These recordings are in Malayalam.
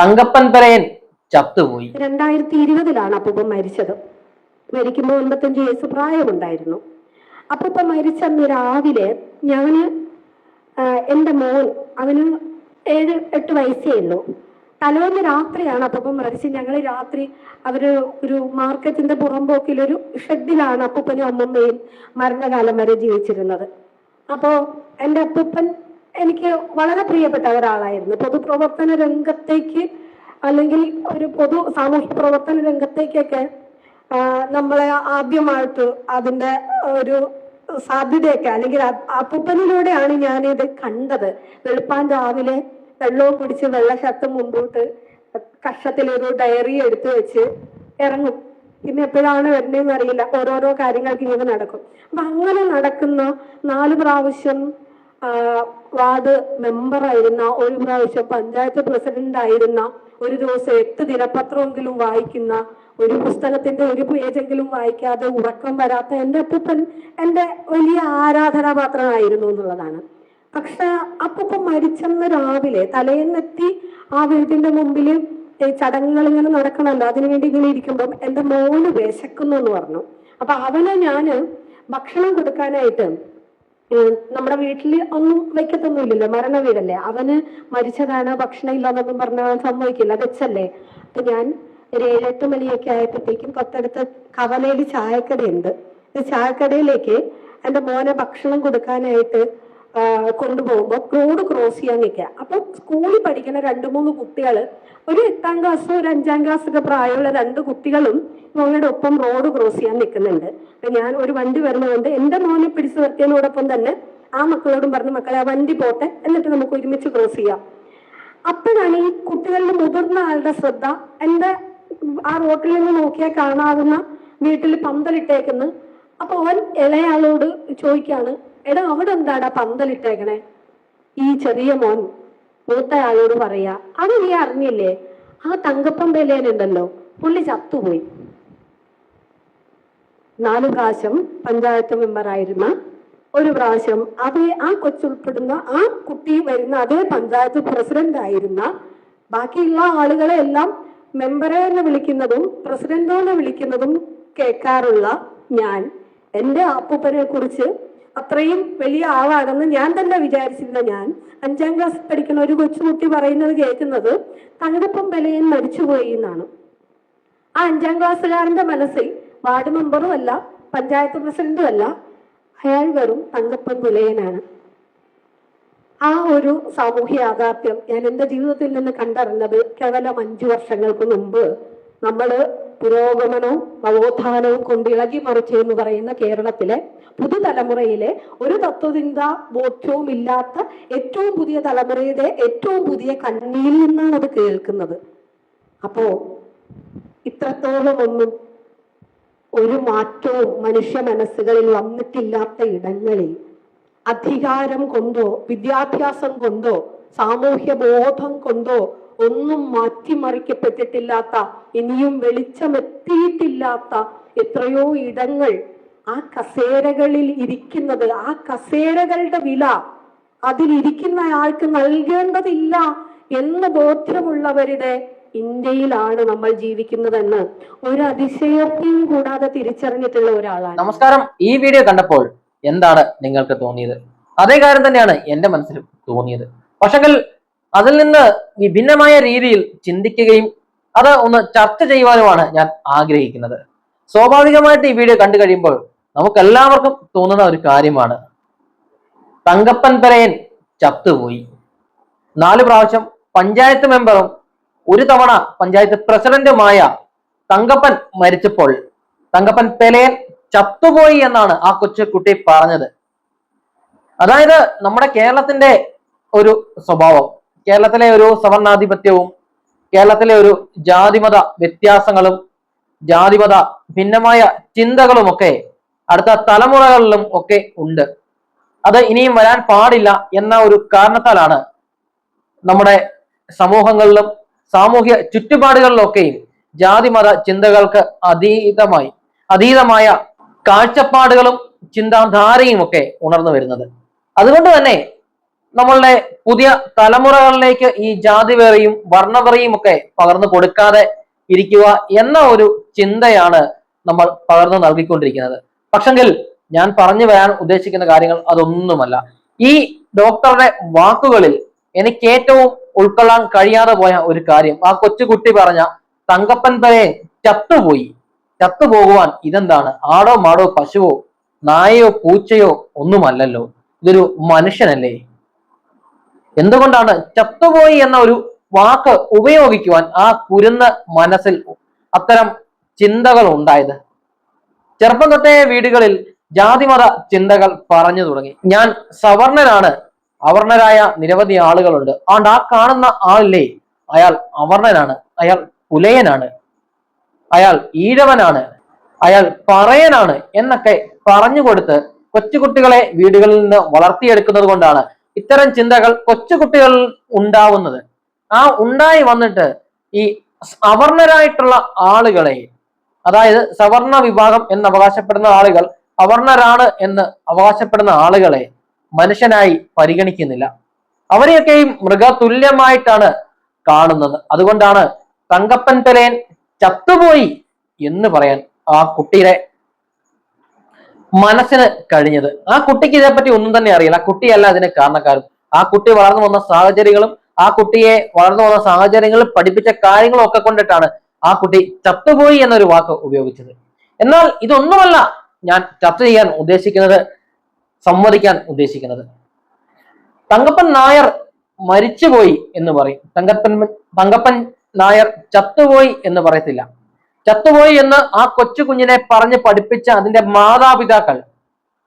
തങ്കപ്പൻ തലയൻ ചത്തുപോയി. രണ്ടായിരത്തി ഇരുപതിലാണ് അപ്പൂപ്പൻ മരിച്ചത്. മരിക്കുമ്പോൾ എൺപത്തഞ്ച് വയസ്സ് പ്രായമുണ്ടായിരുന്നു. അപ്പൂപ്പൻ മരിച്ച അന്ന് രാവിലെ ഞാൻ എന്റെ മോൻ അവന് ഏഴ് എട്ട് വയസ്സേ ഉള്ളൂ. തലേന്ന് രാത്രിയാണ് അപ്പൂപ്പൻ മരിച്ചത്. ഞങ്ങൾ രാത്രി അവർ ഒരു മാർക്കറ്റിന്റെ പുറമ്പോക്കിലൊരു ഷെഡിലാണ് അപ്പൂപ്പനും അമ്മമ്മയും മരണകാലം വരെ ജീവിച്ചിരുന്നത്. അപ്പോ എന്റെ അപ്പൂപ്പൻ എനിക്ക് വളരെ പ്രിയപ്പെട്ട ഒരാളായിരുന്നു. പൊതുപ്രവർത്തന രംഗത്തേക്ക് അല്ലെങ്കിൽ ഒരു പൊതു സാമൂഹ്യ പ്രവർത്തന രംഗത്തേക്കൊക്കെ നമ്മളെ ആദ്യമായിട്ട് അതിന്റെ ഒരു സാധ്യതയൊക്കെ അല്ലെങ്കിൽ അപ്പൂപ്പനിലൂടെയാണ് ഞാനിത് കണ്ടത്. വെളുപ്പാൻ രാവിലെ വെള്ളവും കുടിച്ച് വെള്ള ഷർട്ട് മുമ്പോട്ട് കഷത്തിലൊരു ഡയറി എടുത്തു വെച്ച് ഇറങ്ങും. പിന്നെ എപ്പോഴാണ് വരുന്നതെന്ന് അറിയില്ല. ഓരോരോ കാര്യങ്ങൾക്ക് ഇങ്ങനെ നടക്കും. അപ്പൊ അങ്ങനെ നടക്കുന്ന നാല് പ്രാവശ്യം വാർഡ് മെമ്പറായിരുന്ന ഒരു പ്രാവശ്യം പഞ്ചായത്ത് പ്രസിഡന്റ് ആയിരുന്ന ഒരു ദിവസം എട്ട് ദിനപത്രമെങ്കിലും വായിക്കുന്ന ഒരു പുസ്തകത്തിന്റെ ഒരു പേജെങ്കിലും വായിക്കാതെ ഉറക്കം വരാത്ത എന്റെ അപ്പൂപ്പൻ എന്റെ വലിയ ആരാധനാപാത്രമായിരുന്നു എന്നുള്ളതാണ്. പക്ഷെ അപ്പൂപ്പൻ മരിച്ചെന്ന് രാവിലെ തലേന്നെത്തി ആ വീടിന്റെ മുമ്പിൽ ചടങ്ങുകൾ ഇങ്ങനെ നടക്കണമല്ലോ അതിനുവേണ്ടി ഇങ്ങനെ ഇരിക്കുമ്പം എന്റെ മോന് വിശക്കുന്നു എന്ന് പറഞ്ഞു. അപ്പൊ അവനെ ഞാൻ ഭക്ഷണം കൊടുക്കാനായിട്ട് നമ്മുടെ വീട്ടിൽ ഒന്നും വെക്കത്തൊന്നുമില്ലല്ലോ. മരണ വീടല്ലേ? അവന് മരിച്ചതാണ് ഭക്ഷണം ഇല്ലാന്നൊന്നും പറഞ്ഞ അവൻ സമ്മതിക്കില്ല. അപ്പൊ ഞാൻ ഒരു ഏഴെട്ട് മണിയൊക്കെ ആയപ്പോഴത്തേക്കും തൊട്ടടുത്ത് കവലയിൽ ചായക്കടയുണ്ട്. ചായക്കടയിലേക്ക് എന്റെ മോനെ ഭക്ഷണം കൊടുക്കാനായിട്ട് കൊണ്ടുപോകുമ്പോൾ റോഡ് ക്രോസ് ചെയ്യാൻ നിൽക്കുക അപ്പൊ സ്കൂളിൽ പഠിക്കുന്ന രണ്ട് മൂന്ന് കുട്ടികൾ ഒരു എട്ടാം ക്ലാസ് ഒരു അഞ്ചാം ക്ലാസ് ഒക്കെ പ്രായമുള്ള രണ്ട് കുട്ടികളും മോനോട് ഒപ്പം റോഡ് ക്രോസ് ചെയ്യാൻ നിൽക്കുന്നുണ്ട്. അപ്പൊ ഞാൻ ഒരു വണ്ടി വരുന്നതുകൊണ്ട് എന്റെ മോനെ പിടിച്ചു നിർത്തിയതിനോടൊപ്പം തന്നെ ആ മക്കളോടും പറഞ്ഞു മക്കളെ ആ വണ്ടി പോട്ടെ എന്നിട്ട് നമുക്ക് ഒരുമിച്ച് ക്രോസ് ചെയ്യാം. അപ്പോഴാണ് ഈ കുട്ടികളുടെ മുതിർന്ന ആളുടെ ശ്രദ്ധ എന്റെ ആ റോട്ടിൽ നിന്ന് നോക്കിയാൽ കാണാവുന്ന വീട്ടിൽ പന്തലിട്ടേക്കുന്നു അപ്പൊ അവൻ ഇളയാളോട് ചോദിക്കാണ് എടാ അവിടെ എന്താടാ പന്തലിട്ടേക്കണേ? ഈ ചെറിയ മോൻ മൂത്തയാളോട് പറയാ അത് നീ അറിഞ്ഞില്ലേ? ആ തങ്കപ്പൻ ബലേനുണ്ടല്ലോ പുള്ളി ചത്തുപോയി. നാല് പ്രാവശ്യം പഞ്ചായത്ത് മെമ്പറായിരുന്ന ഒരു പ്രാവശ്യം അതേ ആ കൊച്ചുൾപ്പെടുന്ന ആ കുട്ടി വരുന്ന അതേ പഞ്ചായത്ത് പ്രസിഡന്റ് ആയിരുന്ന ബാക്കിയുള്ള ആളുകളെ എല്ലാം മെമ്പറെ എന്ന് വിളിക്കുന്നതും പ്രസിഡന്റോ എന്ന് വിളിക്കുന്നതും കേൾക്കാറുള്ള ഞാൻ എന്റെ അപ്പൂപ്പനെ കുറിച്ച് അത്രയും വലിയ ആളാണെന്ന് ഞാൻ തന്നെ വിചാരിച്ചിരുന്ന ഞാൻ. അഞ്ചാം ക്ലാസ് പഠിക്കുന്ന ഒരു കൊച്ചുകുട്ടി പറയുന്നത് കേൾക്കുന്നത് തങ്കപ്പം വിലയൻ മരിച്ചുപോയി എന്നാണ്. ആ അഞ്ചാം ക്ലാസ്സുകാരന്റെ മനസ്സിൽ വാർഡ് മെമ്പറും അല്ല പഞ്ചായത്ത് പ്രസിഡന്റും അല്ല അയാൾ വെറും തങ്കപ്പൻ പുലയനാണ്. ആ ഒരു സാമൂഹ്യ യാഥാർത്ഥ്യം ഞാൻ എന്റെ ജീവിതത്തിൽ നിന്ന് കണ്ടറിഞ്ഞത് കേവലം അഞ്ചു വർഷങ്ങൾക്ക് മുമ്പ് നമ്മൾ പുരോഗമനവും നവോത്ഥാനവും കൊണ്ട് ഇളകി മറിച്ചു എന്ന് പറയുന്ന കേരളത്തിലെ പുതുതലമുറയിലെ ഒരു തത്വചിന്ത ബോധ്യവും ഇല്ലാത്ത ഏറ്റവും പുതിയ തലമുറയുടെ ഏറ്റവും പുതിയ കണ്ണിയിൽ നിന്നാണ് അത് കേൾക്കുന്നത്. അപ്പോ ഇത്രത്തോളം ഒന്നും ഒരു മാറ്റവും മനുഷ്യ മനസ്സുകളിൽ വന്നിട്ടില്ലാത്ത ഇടങ്ങളിൽ അധികാരം കൊണ്ടോ വിദ്യാഭ്യാസം കൊണ്ടോ സാമൂഹ്യ ബോധം കൊണ്ടോ ഒന്നും മാറ്റിമറിക്കപ്പെട്ടിട്ടില്ലാത്ത ഇനിയും വെളിച്ചമെത്തിയിട്ടില്ലാത്ത എത്രയോ ഇടങ്ങൾ ആ കസേരകളിൽ ഇരിക്കുന്നത് ആ കസേരകളുടെ വില അതിലിരിക്കുന്ന ആൾക്ക് നൽകേണ്ടതില്ല എന്ന് ബോധ്യമുള്ളവരുടെ ഇന്ത്യയിലാണ് നമ്മൾ ജീവിക്കുന്നതെന്ന് ഒരു അതിശയോക്തിയും കൂടാതെ തിരിച്ചറിഞ്ഞിട്ടുള്ള ഒരാളാണ്. നമസ്കാരം. ഈ വീഡിയോ കണ്ടപ്പോൾ എന്താണ് നിങ്ങൾക്ക് തോന്നിയത്? അതേ കാര്യം തന്നെയാണ് എന്റെ മനസ്സിലും തോന്നിയത്. പക്ഷെങ്കിൽ അതിൽ നിന്ന് വിഭിന്നമായ രീതിയിൽ ചിന്തിക്കുകയും അത് ഒന്ന് ചർച്ച ചെയ്യുവാനുമാണ് ഞാൻ ആഗ്രഹിക്കുന്നത്. സ്വാഭാവികമായിട്ട് ഈ വീഡിയോ കണ്ടു കഴിയുമ്പോൾ നമുക്ക് എല്ലാവർക്കും തോന്നുന്ന ഒരു കാര്യമാണ്. തങ്കപ്പൻ പെരയൻ ചത്തുപോയി. നാല് പ്രാവശ്യം പഞ്ചായത്ത് മെമ്പറും ഒരു തവണ പഞ്ചായത്ത് പ്രസിഡന്റുമായ തങ്കപ്പൻ മരിച്ചപ്പോൾ തങ്കപ്പൻ പെലയൻ ചത്തുപോയി എന്നാണ് ആ കൊച്ചു കുട്ടി പറഞ്ഞത്. അതായത് നമ്മുടെ കേരളത്തിന്റെ ഒരു സ്വഭാവം. കേരളത്തിലെ ഒരു സവർണാധിപത്യവും കേരളത്തിലെ ഒരു ജാതിമത വ്യത്യാസങ്ങളും ജാതിമത ഭിന്നമായ ചിന്തകളുമൊക്കെ അടുത്ത തലമുറകളിലും ഒക്കെ ഉണ്ട്. അത് ഇനിയും വരാൻ പാടില്ല എന്ന ഒരു കാരണത്താലാണ് നമ്മുടെ സമൂഹങ്ങളിലും സാമൂഹ്യ ചുറ്റുപാടുകളിലൊക്കെയും ജാതിമത ചിന്തകൾക്ക് അതീതമായി അതീതമായ കാഴ്ചപ്പാടുകളും ചിന്താധാരയും ഒക്കെ ഉണർന്നു വരുന്നത്. അതുകൊണ്ട് തന്നെ നമ്മളുടെ പുതിയ തലമുറകളിലേക്ക് ഈ ജാതിവേറിയും വർണവെറിയും ഒക്കെ പകർന്നു കൊടുക്കാതെ ഇരിക്കുക എന്ന ഒരു ചിന്തയാണ് നമ്മൾ പകർന്നു നൽകിക്കൊണ്ടിരിക്കുന്നത്. പക്ഷെങ്കിൽ ഞാൻ പറഞ്ഞു വരാൻ ഉദ്ദേശിക്കുന്ന കാര്യങ്ങൾ അതൊന്നുമല്ല. ഈ ഡോക്ടറുടെ വാക്കുകളിൽ എനിക്ക് ഏറ്റവും ഉൾക്കൊള്ളാൻ കഴിയാതെ പോയ ഒരു കാര്യം ആ കൊച്ചുകുട്ടി പറഞ്ഞ തങ്കപ്പൻ തലയെ ചത്തുപോയി. ചത്തുപോകുവാൻ ഇതെന്താണ്? ആടോ മാടോ പശുവോ നായയോ പൂച്ചയോ ഒന്നുമല്ലല്ലോ. ഇതൊരു മനുഷ്യനല്ലേ? എന്തുകൊണ്ടാണ് ചത്തുപോയി എന്ന ഒരു വാക്ക് ഉപയോഗിക്കുവാൻ ആ കുരുന്ന മനസ്സിൽ അത്തരം ചിന്തകൾ ഉണ്ടായത്? ചെറുപ്പം തൊട്ടേ വീടുകളിൽ ജാതിമത ചിന്തകൾ പറഞ്ഞു തുടങ്ങി. ഞാൻ സവർണനാണ്. അവർണരായ നിരവധി ആളുകളുണ്ട്. ആണ്ട് ആ കാണുന്ന ആളില്ലേ? അയാൾ അവർണനാണ്. അയാൾ പുലയനാണ്. അയാൾ ഈഴവനാണ്. അയാൾ പറയനാണ് എന്നൊക്കെ പറഞ്ഞു കൊടുത്ത് കൊച്ചുകുട്ടികളെ വീടുകളിൽ നിന്ന് വളർത്തിയെടുക്കുന്നത് കൊണ്ടാണ് ഇത്തരം ചിന്തകൾ കൊച്ചുകുട്ടികളിൽ ഉണ്ടാവുന്നത്. ആ ഉണ്ടായി വന്നിട്ട് ഈ അവർണരായിട്ടുള്ള ആളുകളെ അതായത് സവർണ വിഭാഗം എന്ന് അവകാശപ്പെടുന്ന ആളുകൾ അവർണരാണ് എന്ന് അവകാശപ്പെടുന്ന ആളുകളെ മനുഷ്യനായി പരിഗണിക്കുന്നില്ല. അവരെയൊക്കെയും മൃഗതുല്യമായിട്ടാണ് കാണുന്നത്. അതുകൊണ്ടാണ് തങ്കപ്പൻ തലേൻ ചത്തുപോയി എന്ന് പറയാൻ ആ കുട്ടിയുടെ മനസ്സിന് കഴിഞ്ഞത്. ആ കുട്ടിക്ക് ഇതേപ്പറ്റി ഒന്നും തന്നെ അറിയില്ല. ആ കുട്ടിയല്ല അതിന് കാരണക്കാരും ആ കുട്ടി വളർന്നു വന്ന സാഹചര്യങ്ങളും ആ കുട്ടിയെ വളർന്നു വന്ന സാഹചര്യങ്ങളിൽ പഠിപ്പിച്ച കാര്യങ്ങളും ഒക്കെ കൊണ്ടിട്ടാണ് ആ കുട്ടി ചത്തുപോയി എന്നൊരു വാക്ക് ഉപയോഗിച്ചത്. എന്നാൽ ഇതൊന്നുമല്ല ഞാൻ ചർച്ച ചെയ്യാൻ ഉദ്ദേശിക്കുന്നത് സംവദിക്കാൻ ഉദ്ദേശിക്കുന്നത്. തങ്കപ്പൻ നായർ മരിച്ചുപോയി എന്ന് പറയും. തങ്കപ്പൻ തങ്കപ്പൻ നായർ ചത്തുപോയി എന്ന് പറയത്തില്ല. ചത്തുപോയി എന്ന് ആ കൊച്ചു കുഞ്ഞിനെ പറഞ്ഞ് പഠിപ്പിച്ച അതിന്റെ മാതാപിതാക്കൾ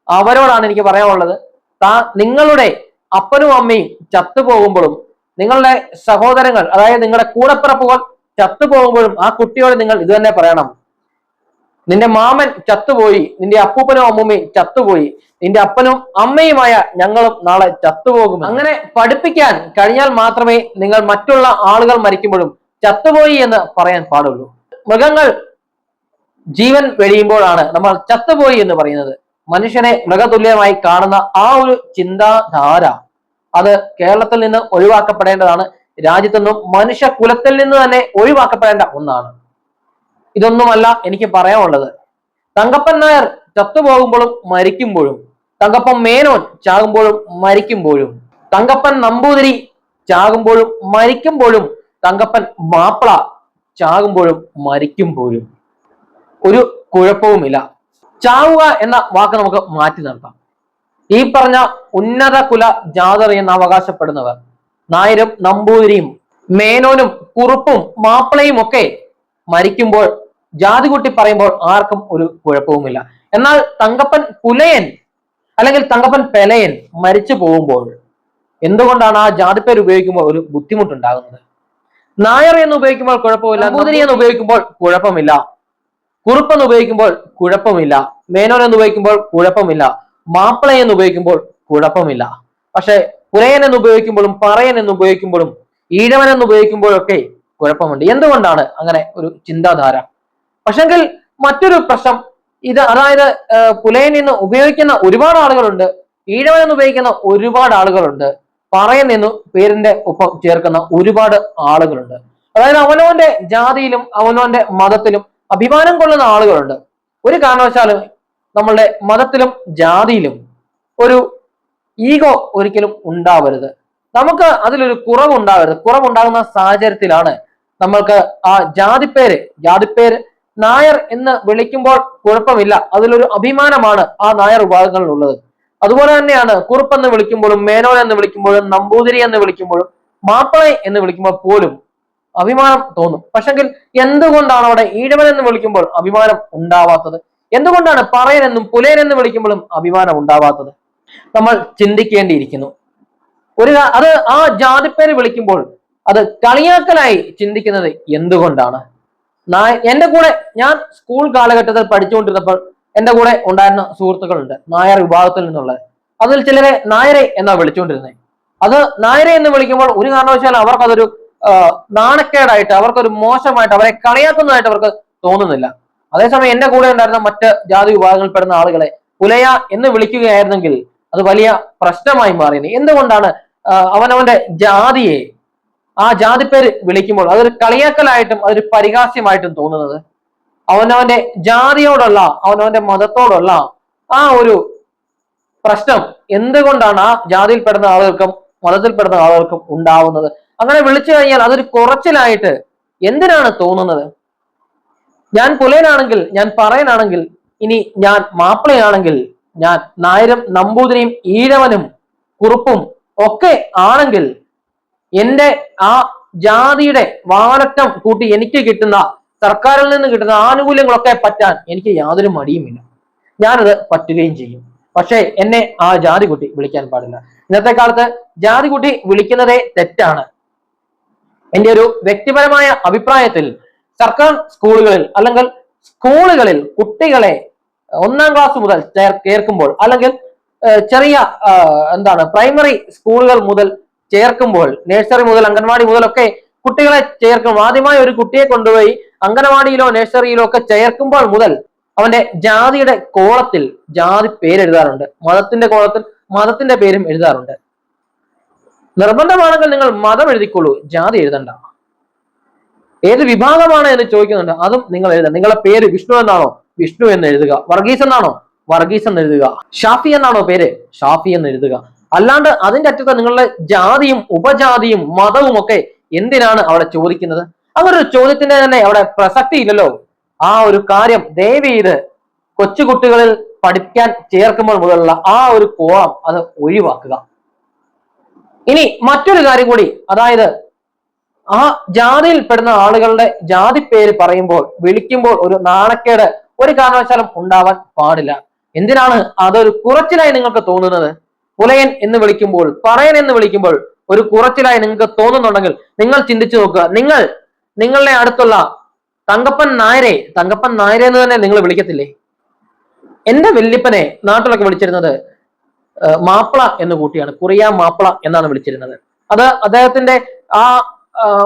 അവരോടാണ് എനിക്ക് പറയാനുള്ളത്. താ നിങ്ങളുടെ അപ്പനും അമ്മയും ചത്തുപോകുമ്പോഴും നിങ്ങളുടെ സഹോദരങ്ങൾ അതായത് നിങ്ങളുടെ കൂടപ്പിറപ്പുകൾ ചത്തുപോകുമ്പോഴും ആ കുട്ടിയോട് നിങ്ങൾ ഇത് തന്നെ പറയണം. നിന്റെ മാമൻ ചത്തുപോയി നിന്റെ അപ്പൂപ്പനും അമ്മൂമ്മയും ചത്തുപോയി നിന്റെ അപ്പനും അമ്മയുമായ ഞങ്ങളും നാളെ ചത്തുപോകും അങ്ങനെ പഠിപ്പിക്കാൻ കഴിഞ്ഞാൽ മാത്രമേ നിങ്ങൾ മറ്റുള്ള ആളുകൾ മരിക്കുമ്പോഴും ചത്തുപോയി എന്ന് പറയാൻ പാടുള്ളൂ. മൃഗങ്ങൾ ജീവൻ വെടിയുമ്പോഴാണ് നമ്മൾ ചത്തുപോയി എന്ന് പറയുന്നത്. മനുഷ്യനെ മൃഗതുല്യമായി കാണുന്ന ആ ഒരു ചിന്താധാര അത് കേരളത്തിൽ നിന്ന് ഒഴിവാക്കപ്പെടേണ്ടതാണ്. രാജ്യത്തു നിന്നും മനുഷ്യ കുലത്തിൽ നിന്ന് തന്നെ ഒഴിവാക്കപ്പെടേണ്ട ഒന്നാണ്. ഇതൊന്നുമല്ല എനിക്ക് പറയാനുള്ളത്. തങ്കപ്പൻ നായർ ചത്തുപോകുമ്പോഴും മരിക്കുമ്പോഴും തങ്കപ്പൻ മേനോൻ ചാകുമ്പോഴും മരിക്കുമ്പോഴും തങ്കപ്പൻ നമ്പൂതിരി ചാകുമ്പോഴും മരിക്കുമ്പോഴും തങ്കപ്പൻ മാപ്പിള ചാകുമ്പോഴും മരിക്കുമ്പോഴും ഒരു കുഴപ്പവുമില്ല. ചാവുക എന്ന വാക്ക് നമുക്ക് മാറ്റി നിർത്താം. ഈ പറഞ്ഞ ഉന്നത കുല ജാതർ എന്ന് അവകാശപ്പെടുന്നവർ നായരും നമ്പൂതിരിയും മേനോനും കുറുപ്പും മാപ്പിളയും ഒക്കെ മരിക്കുമ്പോൾ ജാതി കൂട്ടി പറയുമ്പോൾ ആർക്കും ഒരു കുഴപ്പവുമില്ല. എന്നാൽ തങ്കപ്പൻ പുലയൻ അല്ലെങ്കിൽ തങ്കപ്പൻ പെലയൻ മരിച്ചു പോകുമ്പോൾ എന്തുകൊണ്ടാണ് ആ ജാതിപ്പേര് ഉപയോഗിക്കുമ്പോൾ ഒരു ബുദ്ധിമുട്ടുണ്ടാകുന്നത്? നായർ എന്ന് ഉപയോഗിക്കുമ്പോൾ കുഴപ്പമില്ല നമ്പൂതിരി എന്ന് ഉപയോഗിക്കുമ്പോൾ കുഴപ്പമില്ല കുറുപ്പ് എന്ന് ഉപയോഗിക്കുമ്പോൾ കുഴപ്പമില്ല മേനോൻ എന്ന് ഉപയോഗിക്കുമ്പോൾ കുഴപ്പമില്ല മാപ്പിള എന്ന് ഉപയോഗിക്കുമ്പോൾ കുഴപ്പമില്ല. പക്ഷെ പുരയൻ എന്ന് ഉപയോഗിക്കുമ്പോഴും പറയൻ എന്ന് ഉപയോഗിക്കുമ്പോഴും ഈഴവൻ എന്ന് ഉപയോഗിക്കുമ്പോഴൊക്കെ കുഴപ്പമുണ്ട്. എന്തുകൊണ്ടാണ് അങ്ങനെ ഒരു ചിന്താധാര? പക്ഷെങ്കിൽ മറ്റൊരു പ്രശ്നം ഇത് അതായത് പുലയൻ എന്ന് ഉപയോഗിക്കുന്ന ഒരുപാട് ആളുകളുണ്ട് ഈഴവൻ എന്ന് ഉപയോഗിക്കുന്ന ഒരുപാട് ആളുകളുണ്ട്. പറയൻ എന്ന് പേരിന്റെ ഒപ്പം ചേർക്കുന്ന ഒരുപാട് ആളുകളുണ്ട്. അതായത് അവനവന്റെ ജാതിയിലും അവനവന്റെ മതത്തിലും അഭിമാനം കൊള്ളുന്ന ആളുകളുണ്ട്. ഒരു കാരണവശാലും നമ്മളുടെ മതത്തിലും ജാതിയിലും ഒരു ഈഗോ ഒരിക്കലും ഉണ്ടാവരുത്. നമുക്ക് അതിലൊരു കുറവുണ്ടാവരുത്. കുറവുണ്ടാകുന്ന സാഹചര്യത്തിലാണ് നമ്മൾക്ക് ആ ജാതിപ്പേര് ജാതിപ്പേര് നായർ എന്ന് വിളിക്കുമ്പോൾ കുഴപ്പമില്ല. അതിലൊരു അഭിമാനമാണ് ആ നായർ വിഭാഗങ്ങളിലുള്ളത്. അതുപോലെ തന്നെയാണ് കുറുപ്പ് എന്ന് വിളിക്കുമ്പോഴും മേനോൻ എന്ന് വിളിക്കുമ്പോഴും നമ്പൂതിരി എന്ന് വിളിക്കുമ്പോഴും മാപ്പിള എന്ന് വിളിക്കുമ്പോൾ പോലും അഭിമാനം തോന്നും. പക്ഷെങ്കിൽ എന്തുകൊണ്ടാണ് അവിടെ ഈഴവൻ എന്ന് വിളിക്കുമ്പോൾ അഭിമാനം ഉണ്ടാവാത്തത്? എന്തുകൊണ്ടാണ് പുലയൻ എന്ന് വിളിക്കുമ്പോഴും അഭിമാനം ഉണ്ടാവാത്തത്? നമ്മൾ ചിന്തിക്കേണ്ടിയിരിക്കുന്നു. ഒരു അത് ആ ജാതിപ്പേര് വിളിക്കുമ്പോൾ അത് കളിയാക്കലായി ചിന്തിക്കുന്നത് എന്തുകൊണ്ടാണ്? എന്റെ കൂടെ ഞാൻ സ്കൂൾ കാലഘട്ടത്തിൽ പഠിച്ചുകൊണ്ടിരുന്നപ്പോൾ എന്റെ കൂടെ ഉണ്ടായിരുന്ന സുഹൃത്തുക്കളുണ്ട് നായർ വിഭാഗത്തിൽ നിന്നുള്ളത്. അതിൽ ചിലരെ നായരെ എന്നാ വിളിച്ചുകൊണ്ടിരുന്നത് അത് നായരെ എന്ന് വിളിക്കുമ്പോൾ ഒരു കാരണവശാലും അവർക്കതൊരു നാണക്കേടായിട്ട് അവർക്കൊരു മോശമായിട്ട് അവരെ കളിയാക്കുന്നതായിട്ട് അവർക്ക് തോന്നുന്നില്ല. അതേസമയം എന്റെ കൂടെ ഉണ്ടായിരുന്ന മറ്റ് ജാതി വിഭാഗങ്ങളിൽപ്പെടുന്ന ആളുകളെ പുലയ എന്ന് വിളിക്കുകയായിരുന്നെങ്കിൽ അത് വലിയ പ്രശ്നമായി മാറിയത് എന്തുകൊണ്ടാണ് അവനവന്റെ ജാതിയെ ആ ജാതി പേര് വിളിക്കുമ്പോൾ അതൊരു കളിയാക്കലായിട്ടും അതൊരു പരിഹാസ്യമായിട്ടും തോന്നുന്നത്? അവനവന്റെ ജാതിയോടുള്ള അവനവന്റെ മതത്തോടുള്ള ആ ഒരു പ്രശ്നം എന്തുകൊണ്ടാണ് ആ ജാതിയിൽപ്പെടുന്ന ആളുകൾക്കും മതത്തിൽപ്പെടുന്ന ആളുകൾക്കും ഉണ്ടാവുന്നത്? അങ്ങനെ വിളിച്ചു കഴിഞ്ഞാൽ അതൊരു കുറച്ചിലായിട്ട് എന്തിനാണ് തോന്നുന്നത്? ഞാൻ പുലയനാണെങ്കിൽ ഞാൻ പറയനാണെങ്കിൽ ഇനി ഞാൻ മാപ്പിളയാണെങ്കിൽ ഞാൻ നായരും നമ്പൂതിരിയും ഈഴവനും കുറുപ്പും ഒക്കെ ആണെങ്കിൽ എന്റെ ആ ജാതിയുടെ വാലറ്റം കൂട്ടി എനിക്ക് കിട്ടുന്ന സർക്കാരിൽ നിന്ന് കിട്ടുന്ന ആനുകൂല്യങ്ങളൊക്കെ പറ്റാൻ എനിക്ക് യാതൊരു മടിയുമില്ല ഞാനത് പറ്റുകയും ചെയ്യും. പക്ഷേ എന്നെ ആ ജാതി കുട്ടി വിളിക്കാൻ പാടില്ല. ഇന്നത്തെ കാലത്ത് ജാതി കുട്ടി വിളിക്കുന്നതേ തെറ്റാണ്. എന്റെ ഒരു വ്യക്തിപരമായ അഭിപ്രായത്തിൽ സർക്കാർ സ്കൂളുകളിൽ അല്ലെങ്കിൽ സ്കൂളുകളിൽ കുട്ടികളെ ഒന്നാം ക്ലാസ് മുതൽ ചേർ- ചേർക്കുമ്പോൾ അല്ലെങ്കിൽ ചെറിയ എന്താണ് പ്രൈമറി സ്കൂളുകൾ മുതൽ ചേർക്കുമ്പോൾ നഴ്സറി മുതൽ അംഗൻവാടി മുതലൊക്കെ കുട്ടികളെ ചേർക്കും ആദ്യമായി ഒരു കുട്ടിയെ കൊണ്ടുപോയി അംഗനവാടിയിലോ നഴ്സറിയിലോ ഒക്കെ ചേർക്കുമ്പോൾ മുതൽ അവന്റെ ജാതിയുടെ കോളത്തിൽ ജാതി പേര് എഴുതാറുണ്ട്. മതത്തിന്റെ കോളത്തിൽ മതത്തിന്റെ പേരും എഴുതാറുണ്ട്. നിർബന്ധമാണെങ്കിൽ നിങ്ങൾ മതം എഴുതിക്കൊള്ളൂ ജാതി എഴുതണ്ട. ഏത് വിഭാഗമാണ് എന്ന് ചോദിക്കുന്നുണ്ട് അതും നിങ്ങൾ എഴുതണം നിങ്ങളുടെ പേര് വിഷ്ണു എന്നാണോ? വിഷ്ണു എന്ന് എഴുതുക. വർഗീസ് എന്നാണോ? വർഗീസ് എന്ന് എഴുതുക. ഷാഫി എന്നാണോ പേര്? ഷാഫി എന്ന് എഴുതുക. അല്ലാണ്ട് അതിന്റെ അറ്റത്ത് നിങ്ങളുടെ ജാതിയും ഉപജാതിയും മതവും ഒക്കെ എന്തിനാണ് അവിടെ ചോദിക്കുന്നത്? ഒരു ചോദ്യത്തിന്റെ തന്നെ അവിടെ പ്രസക്തി ഇല്ലല്ലോ ആ ഒരു കാര്യം ദയവ് ചെയ്ത് കൊച്ചുകുട്ടികളിൽ പഠിക്കാൻ ചേർക്കുമ്പോൾ മുതലുള്ള ആ ഒരു കോളം അത് ഒഴിവാക്കുക. ഇനി മറ്റൊരു കാര്യം കൂടി അതായത് ആ ജാതിയിൽ പെടുന്ന ആളുകളുടെ ജാതി പേര് പറയുമ്പോൾ വിളിക്കുമ്പോൾ ഒരു നാണക്കേട് ഒരു കാരണവശാലും ഉണ്ടാവാൻ പാടില്ല. എന്തിനാണ് അതൊരു കുറച്ചിലായി നിങ്ങൾക്ക് തോന്നുന്നത്? പുലയൻ എന്ന് വിളിക്കുമ്പോൾ പറയൻ എന്ന് വിളിക്കുമ്പോൾ ഒരു കുറച്ചിലായി നിങ്ങൾക്ക് തോന്നുന്നുണ്ടെങ്കിൽ നിങ്ങൾ ചിന്തിച്ചു നോക്കുക. നിങ്ങൾ നിങ്ങളുടെ അടുത്തുള്ള തങ്കപ്പൻ നായരെ തങ്കപ്പൻ നായരെ എന്ന് തന്നെ നിങ്ങൾ വിളിക്കത്തില്ലേ? എന്റെ വല്യപ്പനെ നാട്ടിലൊക്കെ വിളിച്ചിരുന്നത് മാപ്പിള എന്ന് കൂട്ടിയാണ് കുറിയ മാപ്പിള എന്നാണ് വിളിച്ചിരുന്നത്. അത് അദ്ദേഹത്തിന്റെ ആ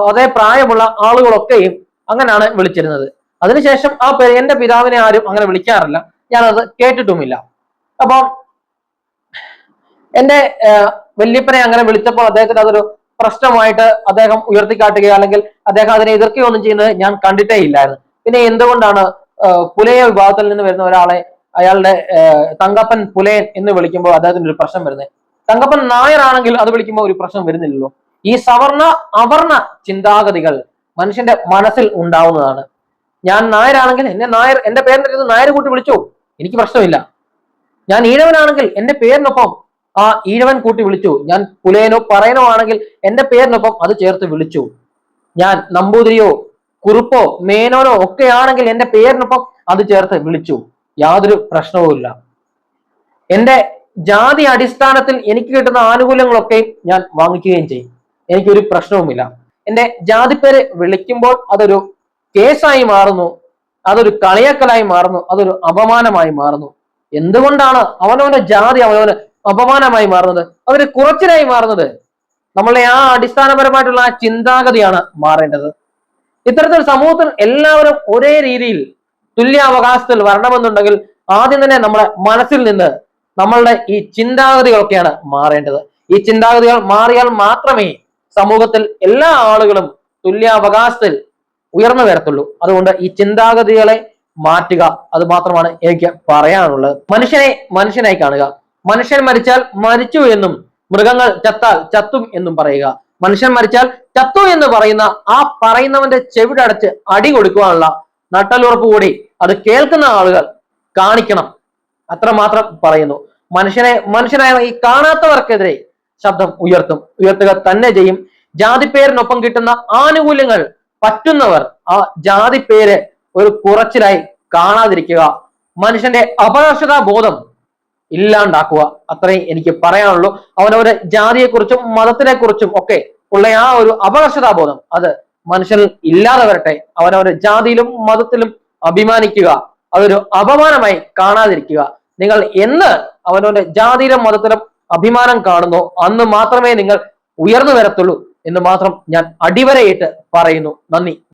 അതേ പ്രായമുള്ള ആളുകളൊക്കെയും അങ്ങനെയാണ് വിളിച്ചിരുന്നത്. അതിനുശേഷം ആ പേര് എന്റെ പിതാവിനെ ആരും അങ്ങനെ വിളിക്കാറില്ല. ഞാനത് കേട്ടിട്ടുമില്ല. അപ്പം എന്റെ വല്യപ്പനെ അങ്ങനെ വിളിച്ചപ്പോൾ അദ്ദേഹത്തിന് അതൊരു പ്രശ്നമായിട്ട് അദ്ദേഹം ഉയർത്തിക്കാട്ടുകയോ അല്ലെങ്കിൽ അദ്ദേഹം അതിനെ എതിർക്കുകയോ ഒന്നും ചെയ്യുന്നത് ഞാൻ കണ്ടിട്ടേ ഇല്ലായിരുന്നു പിന്നെ എന്തുകൊണ്ടാണ് പുലയ വിഭാഗത്തിൽ നിന്ന് വരുന്ന ഒരാളെ അയാളുടെ തങ്കപ്പൻ പുലയൻ എന്ന് വിളിക്കുമ്പോൾ അദ്ദേഹത്തിന് ഒരു പ്രശ്നം വരുന്നത് തങ്കപ്പൻ നായർ ആണെങ്കിൽ അത് വിളിക്കുമ്പോൾ ഒരു പ്രശ്നം വരുന്നില്ലല്ലോ. ഈ സവർണ അവർണ ചിന്താഗതികൾ മനുഷ്യന്റെ മനസ്സിൽ ഉണ്ടാവുന്നതാണ്. ഞാൻ നായരാണെങ്കിൽ എന്നെ നായർ എന്റെ പേരിന്റെ നായർ കൂട്ടി വിളിച്ചോ? എനിക്ക് പ്രശ്നമില്ല. ഞാൻ ഈഴവനാണെങ്കിൽ എന്റെ പേരിനൊപ്പം ആ ഈഴവൻ കൂട്ടി വിളിച്ചു. ഞാൻ പുലയനോ പറയനോ ആണെങ്കിൽ എന്റെ പേരിനൊപ്പം അത് ചേർത്ത് വിളിച്ചു. ഞാൻ നമ്പൂതിരിയോ കുറുപ്പോ മേനോനോ ഒക്കെ ആണെങ്കിൽ എന്റെ പേരിനൊപ്പം അത് ചേർത്ത് വിളിച്ചു. യാതൊരു പ്രശ്നവുമില്ല എന്റെ ജാതി അടിസ്ഥാനത്തിൽ എനിക്ക് കിട്ടുന്ന ആനുകൂല്യങ്ങളൊക്കെ ഞാൻ വാങ്ങിക്കുകയും ചെയ്യും. എനിക്കൊരു പ്രശ്നവുമില്ല. എന്റെ ജാതിപ്പേര് വിളിക്കുമ്പോൾ അതൊരു കേസായി മാറുന്നു. അതൊരു കളിയാക്കലായി മാറുന്നു. അതൊരു അപമാനമായി മാറുന്നു. എന്തുകൊണ്ടാണ് അവനവന്റെ ജാതി അവനവന് അപമാനമായി മാറുന്നത്. അതൊരു കുറച്ചിലായി മാറുന്നത്. നമ്മളെ ആ അടിസ്ഥാനപരമായിട്ടുള്ള ആ ചിന്താഗതിയാണ് മാറേണ്ടത്. ഇത്തരത്തിൽ സമൂഹത്തിൽ എല്ലാവരും ഒരേ രീതിയിൽ തുല്യ അവകാശത്തിൽ വരണമെന്നുണ്ടെങ്കിൽ ആദ്യം തന്നെ നമ്മളെ മനസ്സിൽ നിന്ന് നമ്മളുടെ ഈ ചിന്താഗതികളൊക്കെയാണ് മാറേണ്ടത്. ഈ ചിന്താഗതികൾ മാറിയാൽ മാത്രമേ സമൂഹത്തിൽ എല്ലാ ആളുകളും തുല്യാവകാശത്തിൽ ഉയർന്നു വരത്തുള്ളൂ. അതുകൊണ്ട് ഈ ചിന്താഗതികളെ മാറ്റുക. അത് മാത്രമാണ് എനിക്ക് പറയാനുള്ളത്. മനുഷ്യനെ മനുഷ്യനായി കാണുക. മനുഷ്യൻ മരിച്ചാൽ മരിച്ചു എന്നും മൃഗങ്ങൾ ചത്താൽ ചത്തും എന്നും പറയുക. മനുഷ്യൻ മരിച്ചാൽ ചത്തു എന്ന് പറയുന്ന ആ പറയുന്നവന്റെ ചെവിടടച്ച് അടി കൊടുക്കുവാനുള്ള നട്ടലുറപ്പ് കൂടി അത് കേൾക്കുന്ന ആളുകൾ കാണിക്കണം. അത്രമാത്രം പറയുന്നു. മനുഷ്യനെ മനുഷ്യനായ ഈ കാണാത്തവർക്കെതിരെ ശബ്ദം ഉയർത്തും. ഉയർത്തുക തന്നെ ചെയ്യും. ജാതിപ്പേരിനൊപ്പം കിട്ടുന്ന ആനുകൂല്യങ്ങൾ പറ്റുന്നവർ ആ ജാതിപ്പേര് ഒരു കുറച്ചിലായി കാണാതിരിക്കുക. മനുഷ്യന്റെ അപകർഷതാ ബോധം ഇല്ലാണ്ടാക്കുക. അത്രയും എനിക്ക് പറയാനുള്ളൂ. അവനവരുടെ ജാതിയെക്കുറിച്ചും മതത്തിനെ കുറിച്ചും ഒക്കെ ഉള്ള ആ ഒരു അപകർഷതാബോധം അത് മനുഷ്യനിൽ ഇല്ലാതെ വരട്ടെ. അവനവന്റെ ജാതിയിലും മതത്തിലും അഭിമാനിക്കുക. അതൊരു അപമാനമായി കാണാതിരിക്കുക. നിങ്ങൾ എന്ന് അവനവന്റെ ജാതിയിലും മതത്തിലും അഭിമാനം കാണുന്നു അന്ന് മാത്രമേ നിങ്ങൾ ഉയർന്നു വരത്തുള്ളൂ എന്ന് മാത്രം ഞാൻ അടിവരയിട്ട് പറയുന്നു. നന്ദി.